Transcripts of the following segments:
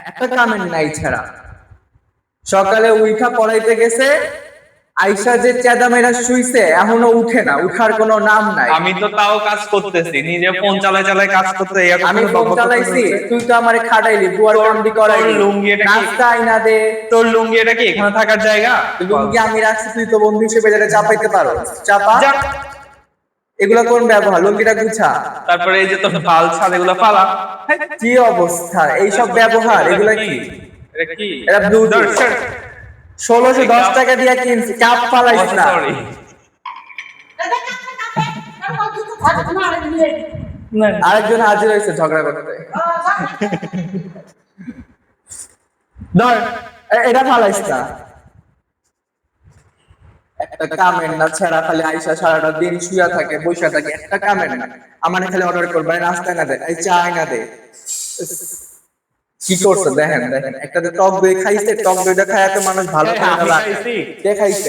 একটা কামের নাই ছাড়া। সকালে উইঠা পড়াইতে গেছে আইসা যে চেদা মেরা শুইছে এখনও উঠে না উঠার কোনো নাম নাই। আমি তো তাও কাজ করতেছি নিজে ফোন চালায় চালায় কাজ করতে আমি ফোন চালাইছি তুই তো আমারে খাটাইলি বুয়ার কামড়ি করাইলি। লুঙ্গি এটা কি? নাস্তা আইনা দে। তোর লুঙ্গি এটা কি? এখানে থাকার জায়গা? লুঙ্গি আমি রাখছি তুই তো বন্ধু হিসেবে যেটা চাপাইতে পারো। চাপা। এগুলা কোন ব্যবহার লুঙ্গিটা গুছা তারপরে এই যে তোর ছাদ এগুলো ফালা কি অবস্থা এইসব ব্যবহার এগুলা কি এটা কি এটা ব্লু ষোলোশো দশ টাকা দিয়ে কিনছি কাপ ফালাইস না আরেকজন হাজির হয়েছে ঝগড়া করতে ধর এটা ফালাইস না একটা কামের না ছেঁড়া খালি আইসা সারাটা দিন শুয়া থাকে বসে থাকে একটা কামের না। আমার খালি অর্ডার করবে নাস্তা না দেয় এই চা না দে। কি করছে দেখেন দেখেন একটা টক দই খাইছে টক দইটা খায় তো মানুষ ভালো আমি কে খাইছে?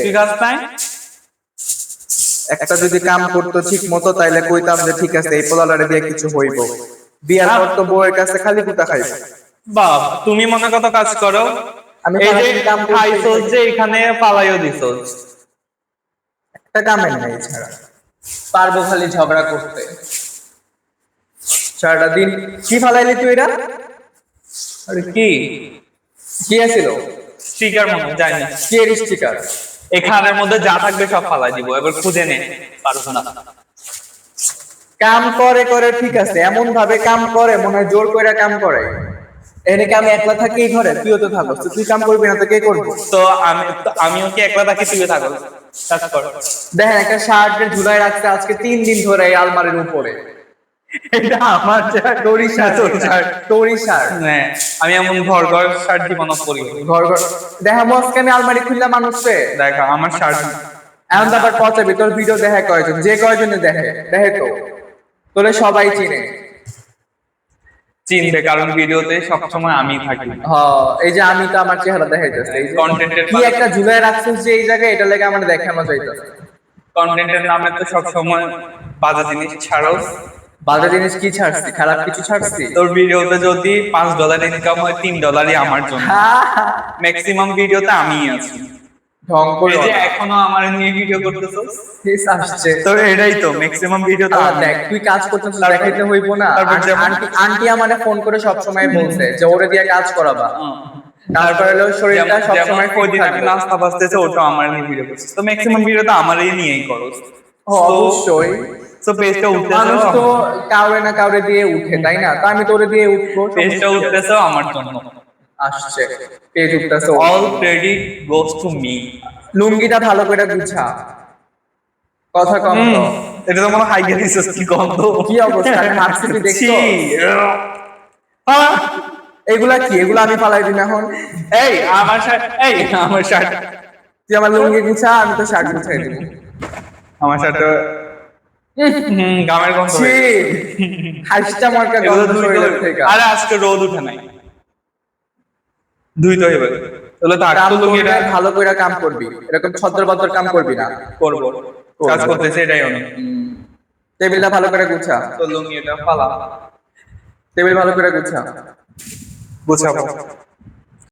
একটা যদি কাম করতো ঠিক মতো তাইলে কইতাম যে ঠিক আছে এই পোলালারে দিয়ে কিছু হইব। বিয়ার পর তো বউয়ের কাছে খালি কুটা খাইবে। বাপ তুমি মনে কত কাজ করো? আমি এই যে করতে যে এখানে পালাইও একটা কামের নাই ছাড়া পারব খালি ঝগড়া করতে। সারাটা দিন কি ফালাইলি তুই এটা? আরে কি? কি আছিল? স্টিকার মনে জানি। কি এর স্টিকার এখানের মধ্যে যা থাকবে সব ফালাই দিব এবার খুঁজে নে পারব না। কাম করে করে ঠিক আছে এমন ভাবে কাম করে মনে হয় জোর করে কাম করে। এনে কি আমি একলা থাকি ঘরে? তুইও তো থাকো তুই কাম করবি না তো কে করব? তো আমি আমিও কি একলা থাকি তুই থাকো দেখেন একটা শার্ট ঝুলাই রাখছে আজকে তিন দিন ধরে এই আলমারির উপরে। এটা আমার শার্ট শার্ট হ্যাঁ আমি এমন ঘর ঘর শার্ট জীবন করি ঘর ঘর। দেখা মস্কানে আলমারি খুললে মানুষে দেখো আমার শার্ট এমন ব্যাপার পচাবি তোর ভিডিও দেখে কয়জন? যে কয়জনে দেখে দেখে তো। তোরে সবাই চিনে। চিনবে কারণ ভিডিওতে সবসময় আমি থাকি। হ এই যে আমি তো আমার চেহারা দেখাইতেছে এই কন্টেন্টের কি একটা ঝুলাই রাখছিস যে এই জায়গায় এটা লেগে আমার দেখানো যাইতেছে। কন্টেন্টের নামে তো সবসময় বাজে জিনিস ছাড়ো বাজে জিনিস কি ছাড়ছি? খারাপ কিছু ছাড়ছি? তোর ভিডিওতে যদি পাঁচ ডলার ইনকাম হয় তিন ডলারই আমার জন্য। ম্যাক্সিমাম ভিডিওতে আমিই আছি। ঢং করে এই যে এখনও আমার নিয়ে ভিডিও করতেছস ফেস আসছে। তো এটাই তো ম্যাক্সিমাম ভিডিও তো দেখ তুই কাজ করতেছিস দেখাইতে হইব না। আন্টি আন্টি আমারে ফোন করে সব সময় বলছে যে ওরে দিয়ে কাজ করাবা। হুম। হলো শরীরটা যেমন- সব যেমন সময় কদিন আগে নাস্তা বাজতেছে ওটা আমার নিয়ে ভিডিও করছিস তো ম্যাক্সিমাম ভিডিও তো আমারই নিয়েই করো। অবশ্যই। তো পেজটা মানুষ তো কাউরে না কাউরে দিয়ে উঠে তাই না? তো আমি তোরে দিয়ে উঠবো পেজটা উঠতেছে আমার জন্য। আসছে। পেজ উঠতেছে all credit goes to me লুঙ্গিটা ভালো করে গুছা। কথা কম তো। এটা তো মনে হাই গেছিস কি গন্ধ কি অবস্থা? তুই দেখছ। এগুলা কি? এগুলা আমি পালাই দিন এখন। এই আমার শার্ট এই আমার শার্ট। তুই আমার লুঙ্গি গুছা আমি তো শার্ট গুছাই দিব। আমার শার্ট গামের গন্ধ হাসটা মার্কা গন্ধ আরে আজকে রোদ উঠে নাই। ধুইতে হইবে তাহলে তো আটটো লুঙ্গি এটা ভালো করে কাম করবি। এরকম ছদ্রবদ্র কাম করবি না। করব। কাজ করতেছে এটাই অনেক। টেবিলটা ভালো করে গুছা। তো লুঙ্গি এটা টেবিল ভালো করে গুছা। গুছাবো।